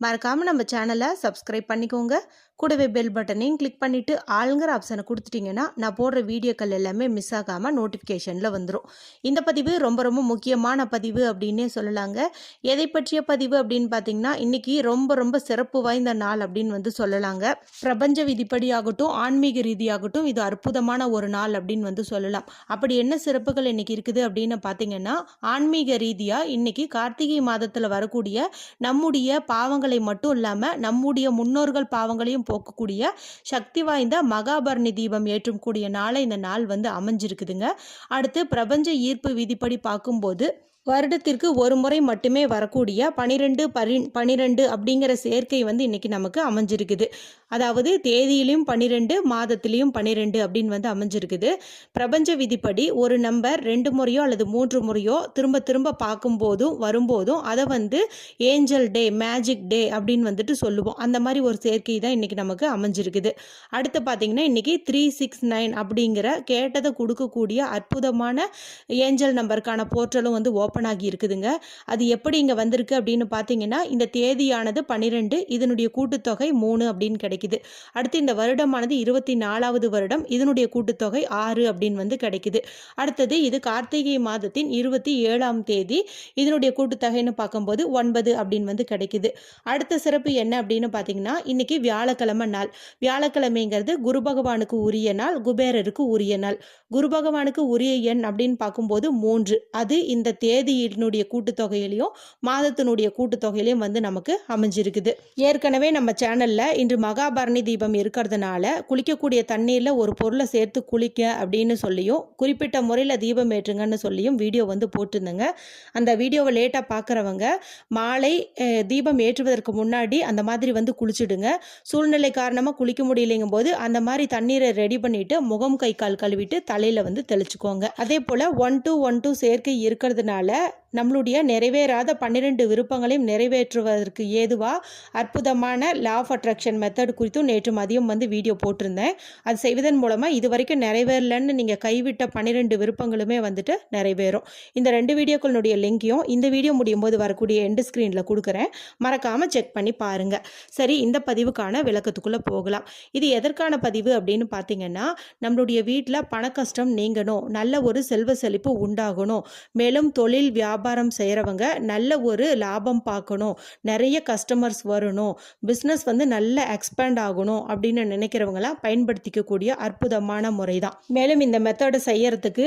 மறக்காமல் நம்ம சேனலை சப்ஸ்கிரைப் பண்ணிக்கோங்க. கூடவே பெல் பட்டனையும் கிளிக் பண்ணிவிட்டு ஆளுங்கிற ஆப்ஷனை கொடுத்துட்டிங்கன்னா நான் போடுற வீடியோக்கள் எல்லாமே மிஸ் ஆகாமல் நோட்டிஃபிகேஷனில் வந்துடும் இந்த பதிவு ரொம்ப ரொம்ப முக்கியமான பதிவு அப்படின்னே சொல்லலாங்க. எதை பற்றிய பதிவு அப்படின்னு பார்த்தீங்கன்னா இன்றைக்கி ரொம்ப ரொம்ப சிறப்பு வாய்ந்த நாள் அப்படின்னு வந்து சொல்லலாங்க. பிரபஞ்ச விதிப்படி ஆகட்டும் ஆன்மீக ரீதியாகட்டும் இது அற்புதமான ஒரு நாள் அப்படின்னு வந்து சொல்லலாம். அப்படி என்ன சிறப்புகள் இன்றைக்கி இருக்குது அப்படின்னு பார்த்தீங்கன்னா ஆன்மீக ரீதியாக இன்றைக்கி கார்த்திகை மாதத்தில் வரக்கூடிய நம்முடைய பாவங்கள் மட்டும் இல்லாமல் நம்முடைய முன்னோர்கள் பாவங்களையும் போக்கக்கூடிய சக்தி வாய்ந்த மகாபரணி தீபம் ஏற்றும் கூடிய நாளை இந்த நாள் வந்து அமைஞ்சிருக்குதுங்க. அடுத்து பிரபஞ்ச ஈர்ப்பு விதிப்படி பார்க்கும்போது வருடத்திற்கு ஒரு முறை மட்டுமே வரக்கூடிய பனிரெண்டு பரி பனிரெண்டு அப்படிங்கிற சேர்க்கை வந்து இன்றைக்கி நமக்கு அமைஞ்சிருக்குது. அதாவது தேதியிலையும் பனிரெண்டு மாதத்திலையும் பனிரெண்டு அப்படின்னு வந்து அமைஞ்சிருக்குது. பிரபஞ்ச விதிப்படி ஒரு நம்பர் ரெண்டு முறையோ அல்லது மூன்று முறையோ திரும்ப திரும்ப பார்க்கும்போதும் வரும்போதும் அதை வந்து ஏஞ்சல் டே மேஜிக் டே அப்படின்னு வந்துட்டு சொல்லுவோம். அந்த மாதிரி ஒரு சேர்க்கை தான் இன்றைக்கி நமக்கு அமைஞ்சிருக்குது. அடுத்து பார்த்திங்கன்னா இன்றைக்கி த்ரீ சிக்ஸ் நைன் அப்படிங்கிற கேட்டதை கொடுக்கக்கூடிய அற்புதமான ஏஞ்சல் நம்பருக்கான போர்ட்டலும் வந்து ஓப்பன் ஆகி இருக்குதுங்க. அது எப்படி இங்கே வந்திருக்கு அப்படின்னு பார்த்தீங்கன்னா இந்த தேதியானது பன்னிரெண்டு இதனுடைய கூட்டுத்தொகை மூணு அப்படின்னு கிடைக்குது. அடுத்து இந்த வருடமானது இருபத்தி நாலாவது வருடம் இதனுடைய கூட்டுத்தொகை ஆறு அப்படின்னு வந்து கிடைக்குது. அடுத்தது இது கார்த்திகை மாதத்தின் இருபத்தி ஏழாம் தேதி இதனுடைய கூட்டுத்தொகைன்னு பார்க்கும்போது ஒன்பது அப்படின்னு வந்து கிடைக்குது. அடுத்த சிறப்பு என்ன அப்படின்னு பார்த்தீங்கன்னா இன்னைக்கு வியாழக்கிழமை நாள். வியாழக்கிழமைங்கிறது குரு பகவானுக்கு உரிய நாள் குபேரருக்கு உரிய நாள். குரு பகவானுக்கு உரிய எண் அப்படின்னு பார்க்கும்போது மூன்று. அது இந்த தேதி தேதியினுடைய கூட்டுத்தொகையிலையும் மாதத்தினுடைய கூட்டுத்தொகையிலையும் வந்து நமக்கு அமைஞ்சிருக்குது. ஏற்கனவே நம்ம சேனலில் இன்று மகாபரணி தீபம் இருக்கிறதுனால குளிக்கக்கூடிய தண்ணீரில் ஒரு பொருளை சேர்த்து குளிக்க அப்படின்னு சொல்லியும் குறிப்பிட்ட முறையில் தீபம் ஏற்றுங்கன்னு சொல்லியும் வீடியோ வந்து போட்டிருந்தேங்க. அந்த வீடியோவை லேட்டாக பார்க்குறவங்க மாலை தீபம் ஏற்றுவதற்கு முன்னாடி அந்த மாதிரி வந்து குளிச்சுடுங்க. சூழ்நிலை காரணமாக குளிக்க முடியலைங்கும் போது அந்த மாதிரி தண்ணீரை ரெடி பண்ணிட்டு முகம் கை கால் கழுவிட்டு தலையில் வந்து தெளிச்சுக்கோங்க. அதே போல் ஒன் டூ ஒன் டூ சேர்க்கை இருக்கிறதுனால நம்மளுடைய நிறைவேறாத பன்னிரெண்டு விருப்பங்களையும் நிறைவேற்றுவதற்கு ஏதுவாக அற்புதமான லா ஆஃப் அட்ராக்ஷன் மெத்தட் குறித்தும் நேற்று மதியம் வந்து வீடியோ போட்டிருந்தேன். அது செய்வதன் மூலமாக இது வரைக்கும் நிறைவேறலன்னு நீங்கள் கைவிட்ட பன்னிரெண்டு விருப்பங்களுமே வந்துட்டு நிறைவேறும். இந்த ரெண்டு வீடியோக்களுடைய லிங்கையும் இந்த வீடியோ முடியும் போது வரக்கூடிய எண்டு ஸ்க்ரீனில் கொடுக்குறேன். மறக்காமல் செக் பண்ணி பாருங்கள் சரி இந்த பதிவுக்கான விளக்கத்துக்குள்ளே போகலாம். இது எதற்கான பதிவு அப்படின்னு பார்த்தீங்கன்னா நம்மளுடைய வீட்டில் பண கஷ்டம் நீங்கணும். நல்ல ஒரு செல்வ செழிப்பு உண்டாகணும். மேலும் தொழில் வியாபாரம் செய்கிறவங்க நல்ல ஒரு லாபம் பார்க்கணும் நிறைய கஸ்டமர்ஸ் வரணும். பிஸ்னஸ் வந்து நல்ல எக்ஸ்பேண்ட் ஆகணும் அப்படின்னு நினைக்கிறவங்களாம் பயன்படுத்திக்கக்கூடிய அற்புதமான முறை தான் மேலும் இந்த மெத்தடை செய்யறதுக்கு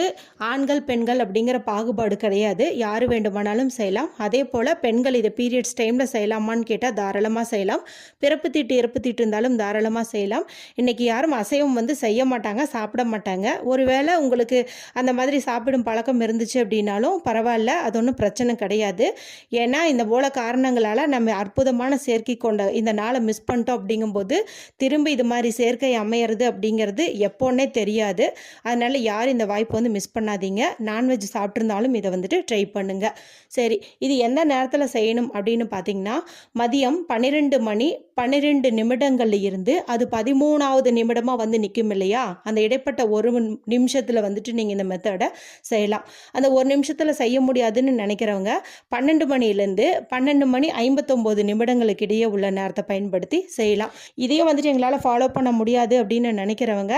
ஆண்கள் பெண்கள் அப்படிங்கிற பாகுபாடு கிடையாது. யார் வேண்டுமானாலும் செய்யலாம். அதே போல் பெண்கள் இதை பீரியட்ஸ் டைமில் செய்யலாமான்னு கேட்டால் தாராளமாக செய்யலாம். பிறப்பு தீட்டு இறப்பு தீட்டு இருந்தாலும் தாராளமாக செய்யலாம். இன்றைக்கி யாரும் அசைவம் வந்து செய்ய மாட்டாங்க சாப்பிட மாட்டாங்க. ஒருவேளை உங்களுக்கு அந்த மாதிரி சாப்பிடும் பழக்கம் இருந்துச்சு அப்படின்னாலும் பரவாயில்ல. அது ஒன்றும் பிரச்சனை கிடையாது. ஏன்னா இந்த போல காரணங்களால் நம்ம அற்புதமான சேர்க்கை கொண்ட இந்த நாளை மிஸ் பண்ணிட்டோம் அப்படிங்கும்போது திரும்ப இது மாதிரி சேர்க்கை அமையிறது அப்படிங்கிறது எப்போன்னே தெரியாது. அதனால் யாரும் இந்த வாய்ப்பு வந்து மிஸ் பண்ணாதீங்க. நான்வெஜ் சாப்பிட்ருந்தாலும் இதை வந்துட்டு ட்ரை பண்ணுங்கள் சரி இது எந்த நேரத்தில் செய்யணும் அப்படின்னு பார்த்தீங்கன்னா மதியம் பன்னிரெண்டு மணி பன்னிரெண்டு நிமிடங்கள்ல இருந்து அது பதிமூணாவது நிமிடமாக வந்து நிற்கும் இல்லையா? அந்த இடைப்பட்ட ஒரு நிமிஷத்தில் வந்துட்டு நீங்கள் இந்த மெத்தடை செய்யலாம். அந்த ஒரு நிமிஷத்தில் செய்ய முடியாதுன்னு நினைக்கிறவங்க பன்னெண்டு மணிலேருந்து பன்னெண்டு மணி ஐம்பத்தொம்போது நிமிடங்களுக்கு இடையே உள்ள நேரத்தை பயன்படுத்தி செய்யலாம். இதையும் வந்துட்டு எங்களால் ஃபாலோ பண்ண முடியாது அப்படின்னு நினைக்கிறவங்க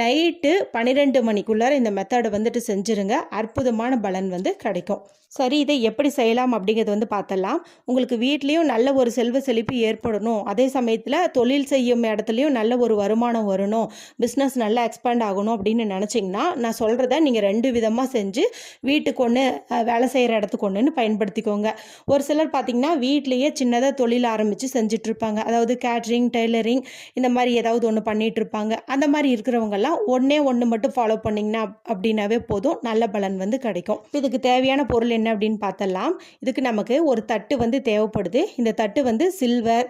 நைட்டு பன்னிரெண்டு மணிக்குள்ளார இந்த மெத்தடை வந்துட்டு செஞ்சுருங்க. அற்புதமான பலன் வந்து கிடைக்கும். சரி இதை எப்படி செய்யலாம் அப்படிங்கிறது வந்து பார்த்தலாம் உங்களுக்கு வீட்லேயும் நல்ல ஒரு செல்வ செழிப்பு ஏற்படணும். அது அதே சமயத்தில் தொழில் செய்யும் இடத்துலையும் நல்ல ஒரு வருமானம் வரணும். பிஸ்னஸ் நல்லா எக்ஸ்பேண்ட் ஆகணும் அப்படின்னு நினச்சிங்கன்னா நான் சொல்கிறத நீங்கள் ரெண்டு விதமாக செஞ்சு வீட்டுக்கு ஒன்று வேலை செய்கிற இடத்துக்கு ஒன்றுன்னு பயன்படுத்திக்கோங்க. ஒரு சிலர் பார்த்திங்கன்னா வீட்லேயே சின்னதாக தொழில் ஆரம்பித்து செஞ்சிட்ருப்பாங்க. அதாவது கேட்ரிங் டெய்லரிங் இந்த மாதிரி ஏதாவது ஒன்று பண்ணிட்டு இருப்பாங்க அந்த மாதிரி இருக்கிறவங்கெல்லாம் ஒன்றே ஒன்று மட்டும் ஃபாலோ பண்ணிங்கன்னா அப்படின்னாவே போதும். நல்ல பலன் வந்து கிடைக்கும். இதுக்கு தேவையான பொருள் என்ன அப்படின்னு பார்த்தலாம் இதுக்கு நமக்கு ஒரு தட்டு வந்து தேவைப்படுது. இந்த தட்டு வந்து சில்வர்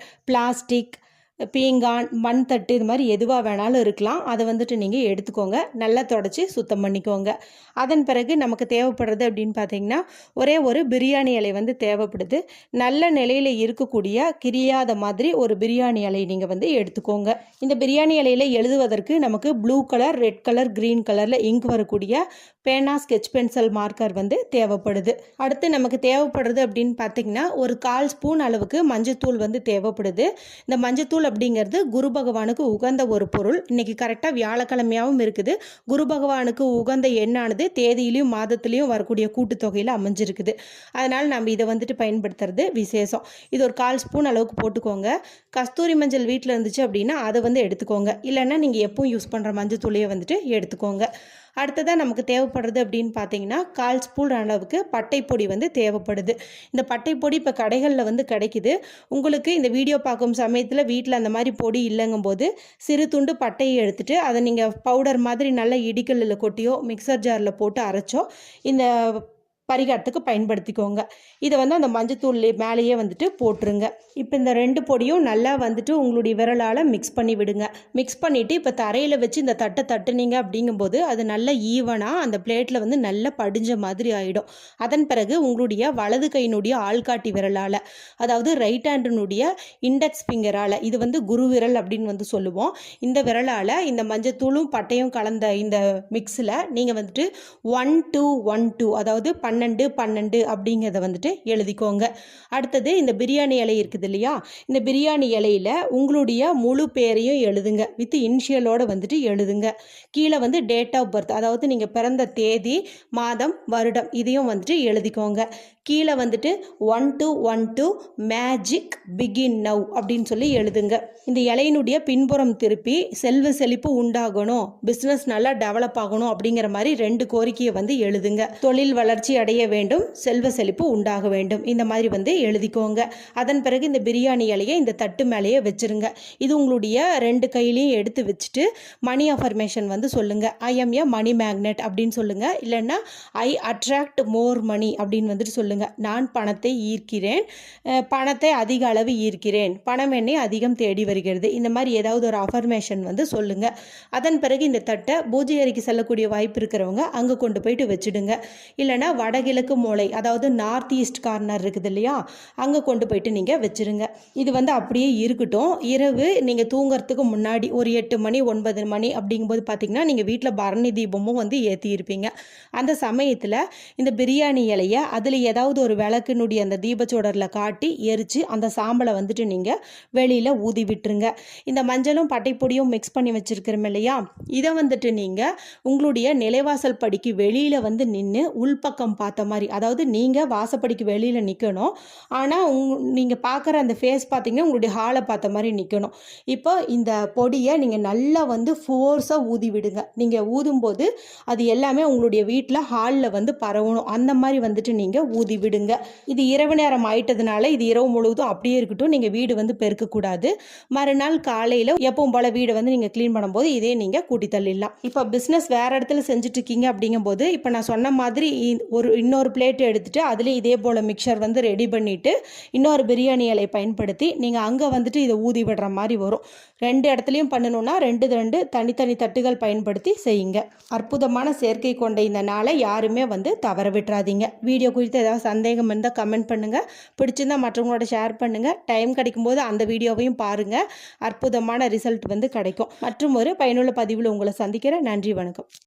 plastic பீங்கான் மண் தட்டு இது மாதிரி எதுவாக வேணாலும் இருக்கலாம். அதை வந்துட்டு நீங்கள் எடுத்துக்கோங்க. நல்லா தொடச்சி சுத்தம் பண்ணிக்கோங்க. அதன் பிறகு நமக்கு தேவைப்படுறது அப்படின்னு பார்த்தீங்கன்னா ஒரே ஒரு பிரியாணி இலை வந்து தேவைப்படுது. நல்ல நிலையில் இருக்கக்கூடிய கிரியாத மாதிரி ஒரு பிரியாணி இலை நீங்கள் வந்து எடுத்துக்கோங்க. இந்த பிரியாணி இலையில் எழுதுவதற்கு நமக்கு blue colour red colour green கலரில் இங்க் வரக்கூடிய பேனா ஸ்கெச் பென்சில் மார்க்கர் வந்து தேவைப்படுது. அடுத்து நமக்கு தேவைப்படுறது அப்படின்னு பார்த்தீங்கன்னா ஒரு கால் ஸ்பூன் அளவுக்கு மஞ்சத்தூள் வந்து தேவைப்படுது. இந்த மஞ்சத்தூள் அப்படிங்கிறது குரு பகவானுக்கு உகந்த ஒரு பொருள். இன்னைக்கு கரெக்டாக வியாழக்கிழமையாகவும் இருக்குது. குரு பகவானுக்கு உகந்த எண்ணானது தேதியிலையும் மாதத்துலேயும் வரக்கூடிய கூட்டுத்தொகையில் அமைஞ்சிருக்குது. அதனால் நம்ம இதை வந்துட்டு பயன்படுத்துறது விசேஷம். இது ஒரு கால் ஸ்பூன் அளவுக்கு போட்டுக்கோங்க. கஸ்தூரி மஞ்சள் வீட்டில் இருந்துச்சு அப்படின்னா அதை வந்து எடுத்துக்கோங்க. இல்லைன்னா நீங்கள் எப்பவும் யூஸ் பண்ணுற மஞ்சள் தூளையை வந்துட்டு எடுத்துக்கோங்க. அடுத்ததாக நமக்கு தேவைப்படுறது அப்படின்னு பார்த்தீங்கன்னா கால் ஸ்பூன் அளவுக்கு பட்டைப்பொடி வந்து தேவைப்படுது. இந்த பட்டைப்பொடி இப்போ கடைகளில் வந்து கிடைக்குது. உங்களுக்கு இந்த வீடியோ பார்க்கும் சமயத்தில் வீட்டில் அந்த மாதிரி பொடி இல்லைங்கும்போது சிறு துண்டு பட்டையை எடுத்துகிட்டு அதை நீங்கள் பவுடர் மாதிரி நல்லா இடிக்கல்லில் கொட்டியோ மிக்சர் ஜாரில் போட்டு அரைச்சோ இந்த பரிகாரத்துக்கு பயன்படுத்திக்கோங்க. இதை வந்து அந்த மஞ்சத்தூள் மேலேயே வந்துட்டு போட்டுருங்க. இப்போ இந்த ரெண்டு பொடியும் நல்லா வந்துட்டு உங்களுடைய விரலால் மிக்ஸ் பண்ணி விடுங்க. மிக்ஸ் பண்ணிவிட்டு இப்போ தரையில் வச்சு இந்த தட்டை தட்டுனீங்க அப்படிங்கும்போது அது நல்ல ஈவனாக அந்த பிளேட்டில் வந்து நல்லா படிஞ்ச மாதிரி ஆகிடும் அதன் பிறகு உங்களுடைய வலது கையினுடைய ஆள்காட்டி விரலால் அதாவது ரைட் ஹேண்டினுடைய இண்டெக்ஸ் ஃபிங்கரால் இது வந்து குரு விரல் அப்படின்னு வந்து சொல்லுவோம். இந்த விரலால் இந்த மஞ்சத்தூளும் பட்டையும் கலந்த இந்த மிக்ஸில் நீங்கள் வந்துட்டு ஒன் டூ ஒன் டூ அதாவது பன் பன்னெண்டு பன்னெண்டு அப்படிங்கிறத வந்துட்டு எழுதிக்கோங்க. அடுத்தது இந்த பிரியாணி இலை இருக்குது இல்லையா? இந்த பிரியாணி இலையில் உங்களுடைய முழு பேரையும் எழுதுங்க. வித் இனிஷியலோடு வந்துட்டு எழுதுங்க. கீழே வந்து டேட் ஆஃப் பர்த் அதாவது நீங்கள் பிறந்த தேதி மாதம் வருடம் இதையும் வந்துட்டு எழுதிக்கோங்க. கீழே வந்துட்டு one two one two magic begin now அப்படின்னு சொல்லி எழுதுங்க. இந்த இலையினுடைய பின்புறம் திருப்பி செல்வ செழிப்பு உண்டாகணும். பிஸ்னஸ் நல்லா டெவலப் ஆகணும் அப்படிங்கிற மாதிரி ரெண்டு கோரிக்கையை வந்து எழுதுங்க. தொழில் வளர்ச்சி அடைய வேண்டும் செல்வ செழிப்பு உண்டாக வேண்டும். இந்த மாதிரி வந்து எழுதிக்கோங்க. அதன் பிறகு இந்த பிரியாணி இலையை இந்த தட்டு மேலேயே வச்சிருங்க. இது உங்களுடைய ரெண்டு கையிலையும் எடுத்து வச்சுட்டு மணி அஃபர்மேஷன் வந்து சொல்லுங்கள் I M A money magnet அப்படின்னு சொல்லுங்கள் இல்லைன்னா ஐ அட்ராக்ட் மோர் மணி அப்படின்னு வந்துட்டு சொல்லுங்கள் நான் பணத்தை ஈர்க்கிறேன். பணத்தை அதிக அளவு ஈர்க்கிறேன். பணம் என்னை அதிகம் தேடி வருகிறது. இந்த மாதிரி ஏதாவது ஒரு அஃபர்மேஷன் வந்து சொல்லுங்கள் அதன் பிறகு இந்த தட்டை பூஜை அறைக்கு செல்லக்கூடிய வாய்ப்பு இருக்கிறவங்க அங்கே கொண்டு போயிட்டு வச்சுடுங்க. இல்லைன்னா வடகிழக்கு மூளை அதாவது நார்த் ஈஸ்ட் கார்னர் இருக்குது இல்லையா? அங்கே கொண்டு போயிட்டு நீங்கள் வச்சிருங்க. இது வந்து அப்படியே இருக்கட்டும். இரவு நீங்கள் தூங்குறதுக்கு முன்னாடி ஒரு எட்டு மணி ஒன்பது மணி அப்படிங்கும்போது பார்த்தீங்கன்னா நீங்கள் வீட்டில் பரணி தீபமும் வந்து ஏற்றியிருப்பீங்க அந்த சமயத்தில் இந்த பிரியாணி இலையை அதில் ஏதாவது ஒரு விளக்குனுடைய அந்த தீபச்சோடரில் காட்டி எரித்து அந்த சாம்பலை வந்துட்டு நீங்கள் வெளியில் ஊதி விட்டுருங்க. இந்த மஞ்சளும் பட்டைப்பொடியும் மிக்ஸ் பண்ணி வச்சுருக்கிறோம் இல்லையா? இதை வந்துட்டு நீங்கள் உங்களுடைய நிலைவாசல் படிக்கு வெளியில் வந்து நின்று உள்பக்கம் பார்த்த மாதிரி. அதாவது நீங்கள் வாசப்படிக்கு வெளியில் நிற்கணும் ஆனால் உங் நீங்கள் பார்க்குற அந்த ஃபேஸ் பார்த்தீங்கன்னா உங்களுடைய ஹாலை பார்த்த மாதிரி நிற்கணும் இப்போ இந்த பொடியை நீங்கள் நல்லா வந்து ஃபோர்ஸாக ஊதி விடுங்க. நீங்கள் ஊதும்போது அது எல்லாமே உங்களுடைய வீட்டில் ஹாலில் வந்து பரவணும். அந்த மாதிரி வந்துட்டு நீங்கள் ஊதி விடுங்க. இது இரவு நேரம் ஆயிட்டதுனால இது இரவு முழுவதும் அப்படியே இருக்கட்டும். நீங்கள் வீடு வந்து பெருக்கக்கூடாது. மறுநாள் காலையில் எப்பவும் போல் வீடை வந்து நீங்கள் க்ளீன் பண்ணும்போது இதே நீங்கள் கூட்டி தள்ளிடலாம். இப்போ பிஸ்னஸ் வேறு இடத்துல செஞ்சுட்டு இருக்கீங்க அப்படிங்கும்போது இப்போ நான் சொன்ன மாதிரி ஒரு ஒரு இன்னொரு பிளேட் எடுத்துகிட்டு அதுலேயும் இதே போல் மிக்சர் வந்து ரெடி பண்ணிவிட்டு இன்னொரு பிரியாணி இலை பயன்படுத்தி நீங்கள் அங்கே வந்துட்டு இதை ஊதி விடுற மாதிரி வரும். ரெண்டு இடத்துலையும் பண்ணணும்னா ரெண்டு ரெண்டு தனித்தனி தட்டுகள் பயன்படுத்தி செய்யுங்க. அற்புதமான சேர்க்கை கொண்ட இந்த நாளை யாருமே வந்து தவற விட்டுறாதீங்க. வீடியோ குறித்து ஏதாவது சந்தேகம் இருந்தால் கமெண்ட் பண்ணுங்கள் பிடிச்சிருந்தா மற்றவங்களோட ஷேர் பண்ணுங்கள் டைம் கிடைக்கும்போது அந்த வீடியோவையும் பாருங்கள் அற்புதமான ரிசல்ட் வந்து கிடைக்கும். மற்றும் ஒரு பயனுள்ள பதிவில் உங்களை சந்திக்கிறேன். நன்றி வணக்கம்.